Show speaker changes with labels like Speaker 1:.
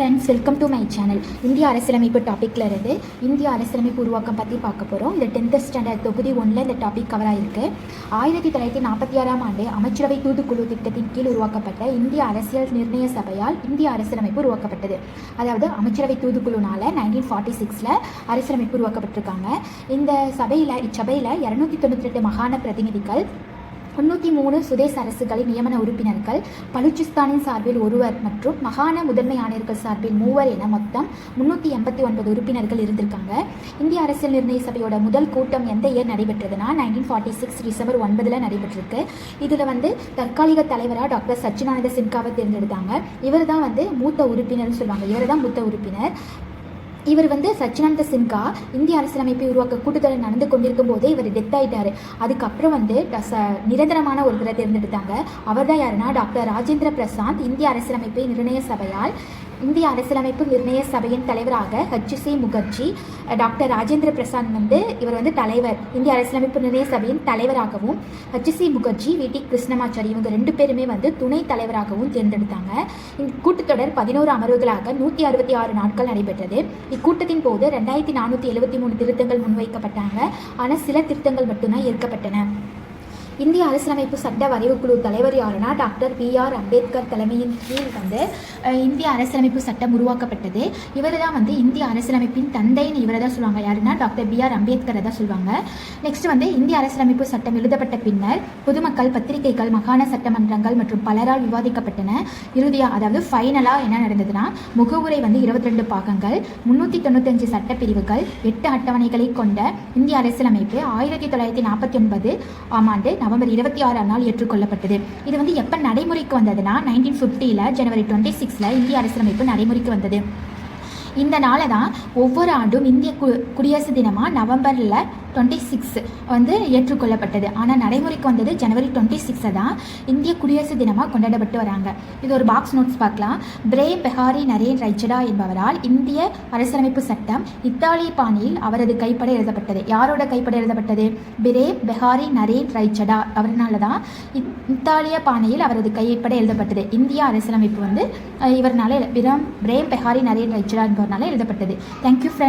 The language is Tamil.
Speaker 1: Friends welcome to my channel இந்திய அரசியலமைப்பு டாப்பிக்கில் இருந்து இந்திய அரசியலமைப்பு உருவாக்கம் பற்றி பார்க்க போகிறோம் இந்த டென்த்து ஸ்டாண்டர்ட் தொகுதி ஒன்றில் இந்த டாபிக் கவர் ஆயிருக்கு. ஆயிரத்தி தொள்ளாயிரத்தி நாற்பத்தி ஆறாம் ஆண்டு அமைச்சரவை தூதுக்குழு திட்டத்தின் கீழ் உருவாக்கப்பட்ட இந்திய அரசியல் நிர்ணய சபையால் இந்திய அரசியலமைப்பு உருவாக்கப்பட்டது. அதாவது அமைச்சரவை தூதுக்குழுனால நைன்டீன் ஃபார்ட்டி சிக்ஸில் அரசியலமைப்பு உருவாக்கப்பட்டிருக்காங்க. இந்த சபையில் இச்சபையில் இரநூத்தி தொண்ணூற்றி ரெண்டு மாகாண பிரதிநிதிகள் முன்னூற்றி மூணு சுதேச அரசுகளின் நியமன உறுப்பினர்கள் பலூச்சிஸ்தானின் சார்பில் ஒருவர் மற்றும் மகாண முதன்மை ஆணையர்கள் சார்பில் மூவர் என மொத்தம் முன்னூற்றி எண்பத்தி ஒன்பது உறுப்பினர்கள் இருந்திருக்காங்க. இந்திய அரசியல் நிர்ணய சபையோட முதல் கூட்டம் எந்த இயர் நடைபெற்றதுன்னா நைன்டீன் ஃபார்ட்டி சிக்ஸ் டிசம்பர் ஒன்பதில் நடைபெற்றிருக்கு. இதில் வந்து தற்காலிக தலைவராக டாக்டர் சச்சினானந்த சின்காவை தேர்ந்தெடுத்தாங்க. இவர் தான் வந்து மூத்த உறுப்பினர்னு சொல்லுவாங்க. இவர் தான் மூத்த உறுப்பினர். இவர் வந்து சச்சினானந்த சின்ஹா இந்திய அரசியலமைப்பை உருவாக்க கூட்டத்தொடர் நடந்து கொண்டிருக்கும் போதே இவர் டெத் ஆயிட்டாரு. அதுக்கப்புறம் வந்து ட- ச- நிரந்தரமான ஒருத்தரை தேர்ந்தெடுத்தாங்க. அவர் தான் யாருன்னா டாக்டர் ராஜேந்திர பிரசாந்த் இந்திய அரசியலமைப்பை நிர்ணய சபையால் இந்திய அரசியலமைப்பு நிர்ணய சபையின் தலைவராக H C Mukherjee doctor Rajendra Prasad வந்து இவர் வந்து தலைவர் இந்திய அரசியலமைப்பு நிர்ணய சபையின் தலைவராகவும் H C Mukherjee V T Krishnamachari இவங்க ரெண்டு பேருமே வந்து துணை தலைவராகவும் தேர்ந்தெடுத்தாங்க. இந்த கூட்டத்தொடர் பதினோரு அமர்வுகளாக நூற்றி அறுபத்தி ஆறு நாட்கள் நடைபெற்றது. இக்கூட்டத்தின் போது ரெண்டாயிரத்தி நானூற்றி எழுபத்தி மூணு திருத்தங்கள் முன்வைக்கப்பட்டாங்க. ஆனால் சில திருத்தங்கள் மட்டும்தான் ஏற்கப்பட்டன. இந்திய அரசியலமைப்பு சட்ட வரைவுக்குழு தலைவர் யாருன்னா டாக்டர் பி ஆர் அம்பேத்கர் தலைமையின் கீழ் வந்து இந்திய அரசியலமைப்பு சட்டம் உருவாக்கப்பட்டது. இவர் தான் வந்து இந்திய அரசியலமைப்பின் தந்தைன்னு இவரை தான் சொல்லுவாங்க. யாருன்னா டாக்டர் பி ஆர் அம்பேத்கரை தான் சொல்லுவாங்க. நெக்ஸ்ட் வந்து இந்திய அரசியலமைப்பு சட்டம் எழுதப்பட்ட பின்னர் பொதுமக்கள் பத்திரிகைகள் மாகாண சட்டமன்றங்கள் மற்றும் பலரால் விவாதிக்கப்பட்டன. இறுதியாக அதாவது ஃபைனலாக என்ன நடந்ததுன்னா முகவுரை வந்து இருபத்தி ரெண்டு பாகங்கள் முன்னூற்றி தொண்ணூத்தஞ்சு சட்டப்பிரிவுகள் எட்டு அட்டவணைகளை கொண்ட இந்திய அரசியலமைப்பு ஆயிரத்தி தொள்ளாயிரத்தி நாற்பத்தி ஒன்பது ஆம் ஆண்டு நவம்பர் இருபத்தி ஆறாம் நாள் ஏற்றுக்கொள்ளப்பட்டது. இது வந்து எப்போ நடைமுறைக்கு வந்ததுன்னா நைன்டீன் ஃபிஃப்டியில் ஜனவரி டுவெண்ட்டி சிக்ஸில் இந்திய அரசியலமைப்பு நடைமுறைக்கு வந்தது. இந்த நாளை தான் ஒவ்வொரு ஆண்டும் இந்திய கு குடியரசு தினமாக நவம்பரில் டுவெண்ட்டி சிக்ஸ் வந்து ஏற்றுக்கொள்ளப்பட்டது. ஆனால் நடைமுறைக்கு வந்தது ஜனவரி டுவெண்ட்டி சிக்ஸை தான் இந்திய குடியரசு தினமாக கொண்டாடப்பட்டு வராங்க. இது ஒரு பாக்ஸ் நோட்ஸ் பார்க்கலாம். பிரே பெஹாரி நரேன் ரைச்சடா என்பவரால் இந்திய அரசியலமைப்பு சட்டம் இத்தாலிய பாணியில் அவரது கைப்பட எழுதப்பட்டது. யாரோட கைப்பட எழுதப்பட்டது? பிரே பெஹாரி நரேன் ரைச்சடா அவர்னால தான் இத்தாலிய பாணியில் அவரது கைப்பட எழுதப்பட்டது. இந்திய அரசியலமைப்பு வந்து இவரனால பிரேம் பிரேம் பெஹாரி நரேன் ரைச்சடா என்பவர்னால எழுதப்பட்டது. Thank you friend